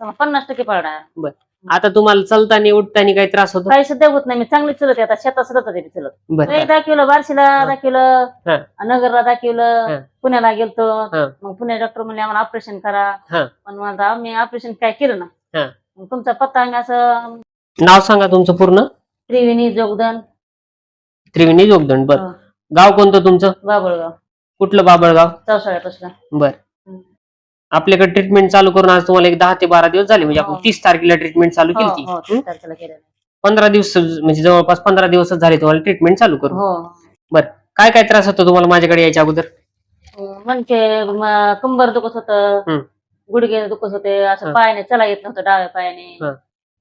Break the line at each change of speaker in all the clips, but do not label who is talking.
पन्नास टक्के पडणार
आता तुम्हाला चलताना उठताना काही त्रास होतो
काही सध्या होत नाही मी चांगली चलत आता शेतात सुद्धा होते मी चलत
बरं
दाखवलं बार्शीला. दाखवलं
हा.
नगरला
हा.
दाखवलं पुण्याला गेलतो
हा.
मग पुणे डॉक्टर म्हणले आम्हाला ऑपरेशन करा
हा.
पण मला आम्ही ऑपरेशन काय केलं
हा.
ना मग तुमचा पत्ता आम्ही असं
नाव सांगा तुमचं पूर्ण
त्रिवेणी जोगदन
त्रिवेणी जोगदंड बर
हा.
गाव कोणतं तुमचं
बाबळगाव
कुठलं बाबळगाव
चौसाळ्यापासून
बर. आपल्याकडे ट्रीटमेंट चालू करून आज तुम्हाला एक दहा ते बारा दिवस झाले म्हणजे आपण
हो.
तीस तारखेला ट्रीटमेंट चालू
हो,
केली
हो, तीस तारखेला केलेलं.
पंधरा दिवस म्हणजे जवळपास पंधरा दिवसच झाले तुम्हाला ट्रीटमेंट चालू करून
हो
काय काय त्रास होतो तुम्हाला माझ्याकडे यायच्या अगोदर
म्हणजे म- कंबर दुखत होत. गुडघे दुखत होते असं
हा.
पायाने चला येत नव्हतं डाव्या पायाने
हा.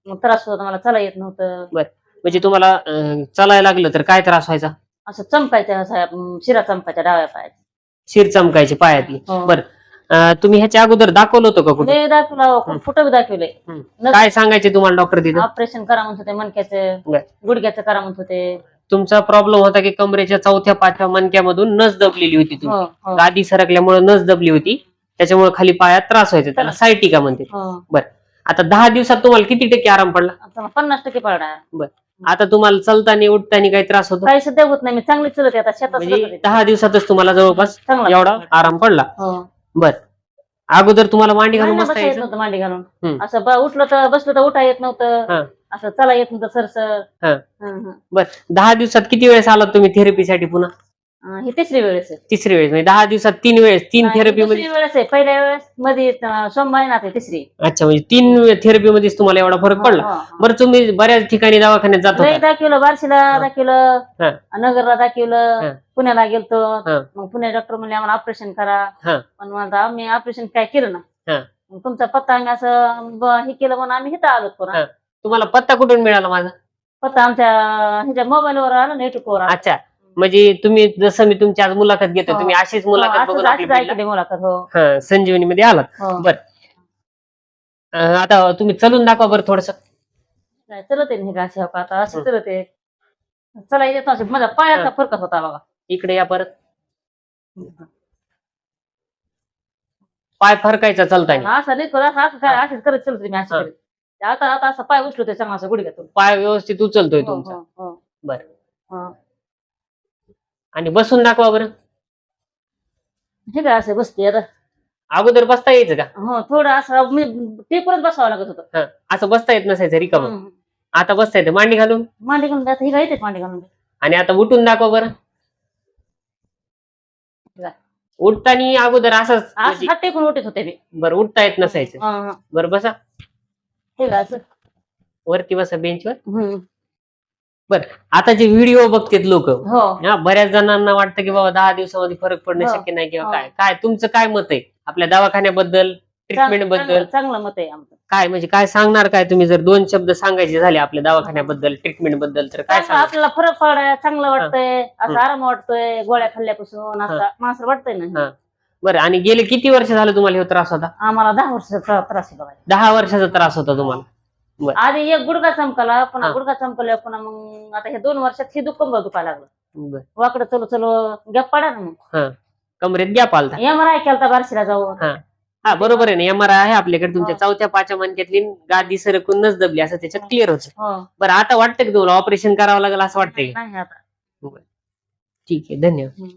मग त्रास होता मला चला येत नव्हतं
म्हणजे तुम्हाला अं, चालायला लागलं तर काय त्रास व्हायचा
असं चमकायच्या असा अं, शिरा चमकायच्या डाव्या पायाच्या
शिर चमकायची पायातली
हो.
बरं. अं, तुम्ही ह्याच्या अगोदर दाखवलं होतं का कुठे?
लय दाखवलं कुठं बी दाखवले
हम्म. काय सांगायचे तुम्हाला डॉक्टर तिथे?
ऑपरेशन करा म्हणत होते मणक्याचं.
बर.
गुडघ्याचं करा म्हणत होते.
तुमचा प्रॉब्लेम होता की कमरेच्या चौथ्या पाचव्या मणक्यामधून नस दबलेली होती तुम्ही
हो हो.
गादी सरकल्यामुळे नस दबली होती. त्याच्यामुळे खाली पायात त्रास व्हायचा त्याला सायटिका म्हणते.
हो.
आता दहा दिवसात तुम्हाला किती टक्के आराम पडला?
आता पन्नास टक्के पडणार
आता तुम्हाला चलताना उठताना काही त्रास होतो?
काही सध्या होत नाही. मी चांगली चलत आहे. आता शेतात
म्हणजे. दहा दिवसातच तुम्हाला जवळपास
चांगला.
एवढा आराम पडला.
हो.
बर अगोदर तुम्हाला मांडी घालून बसता
बसता येत
यायचं
नव्हतं मांडी घालून
हम्म.
असं ब- उठलं तर बसलं तर उठा येत
हा.
नव्हतं असं चला येत नव्हतं सरसर
हा.
हं, हं.
दहा दिवसात किती वेळेस आलात तुम्ही थेरपीसाठी पुन्हा
अं, ही तिसरी वेळेस आहे
तिसरी वेळेस म्हणजे दहा दिवसात तीन वेळेस तीन थेरपी
दुसरी
मध्ये
वेळेस आहे पहिल्या वेळेस मध्ये अं, सोमवारी ना ते तिसरी
अच्छा म्हणजे तीन थेरपी मध्येच तुम्हाला एवढा फरक पडला
हो, हो.
बरं तुम्ही बऱ्याच ठिकाणी दवाखान्यात जात
लय
होता
दाखवलं बार्शीला
हा.
दाखवलं. नगरला
हा.
दाखवलं पुण्याला गेलतो
हा.
मग पुणे डॉक्टर म्हणले आम्हाला ऑपरेशन करा
हा.
पण मला आम्ही ऑपरेशन काय केलं
हा.
ना मग तुमचा पत्ता आम्ही असं ब- हे केलं म्हणून आम्ही इथं आलो पुन्हा.
तुम्हाला पत्ता कुठून मिळाला माझा
पत्ता आमच्या ह्याच्या मोबाईलवर आला ना युट्यूबवर आला.
अच्छा म्हणजे तुम्ही जसं मी तुमची आज मुलाखत घेतो
हो.
तुम्ही अशीच
हो,
मुलाखत
असंच-
बघून आपली
मुलाखत हो
हा, संजीवनी मध्ये आलात
हो.
बर आता तुम्ही चलून दाखवा बरं थोडस
काय चलत आहे हे हो का आता अशी चलत आहे चला येत नसे माझ्या पायाचा
हा.
फरकच होता बघा
इकडे या परत पाय फरकायचा चालताना
असं नाही करत असं काय असंच करत चलत मी अशी
हा.
करत. आता आता असं पाय उचलतो चांगला असं गुडघ्यातून
पाय व्यवस्थित उचलतोय
हो,
तुमचा
हो, हो.
बर
हा.
आणि बसून दाखवा बरं.
हे काय असं बसते आता?
अगोदर बसता यायचं का?
हो थोडं असं मी टेपरच बसावं लागत होतं.
हा, असं बसता येत नसायचं रिकाम. आता बसता येतं. मांडी घालून?
मांडी घालून जात. हे काय येते मांडी घालून.
आणि आता उठून दाखवा बरं.
जा.
उठताना अगोदर असंच
असं
म्हणजे-
हात टेकून उठत होते मी.
बरं उठता येत नसायचं.
हा, हा.
बरं बसा.
हे काय असं?
वरती बसा बेंचवर
हम्म.
आता जे व्हिडिओ बघतात लोक
हो.
बऱ्याच जणांना वाटतं की बाबा दहा दिवसामध्ये फरक पडणे
हो.
शक्य नाही किंवा
हो.
काय? काय? तुमचं काय मत आहे? आपल्या दवाखान्याबद्दल ट्रीटमेंटबद्दल?
चांगलं मत आहे आमचं.
काय? म्हणजे काय सांगणार काय तुम्ही? जर दोन शब्द सांगायचे झाले आपल्या दवाखान्याबद्दल ट्रीटमेंटबद्दल तर काय
आपल्याला फरक पडाय चांगलं वाटतंय असं. आराम वाटतोय गोळ्या खाल्ल्यापासून असं माणसं वाटतंय ना.
हा. बरं आणि गेले किती वर्ष झालं तुम्हाला हे त्रास होता?
आम्हाला दहा वर्षाचा त्रास बघा
दहा वर्षाचा त्रास होता तुम्हाला?
आधी एक गुडघा चमकाला पुन्हा
हा.
गुडघा चमकला पुन्हा मग आता हे दोन वर्षात हे दुःख दुखायला लागलं.
बरं.
वाकडं चलो चलो गॅप पडा ना मग.
कमरेत गॅप आलता.
एम आर आय केलता बारशीला जाऊन.
हा. हा बरोबर आहे ना एम आर आय आहे आपल्याकडे तुमच्या
हो.
चौथ्या पाचव्या मनक्यातली गादी सरकून नच दबली असं त्याच्यात क्लिअर होतं.
हो.
बरं आता वाटतं की तुम्हाला ऑपरेशन करावं लागेल असं वाटतंय
नाही आता.
ठीक आहे धन्यवाद.
हम्म.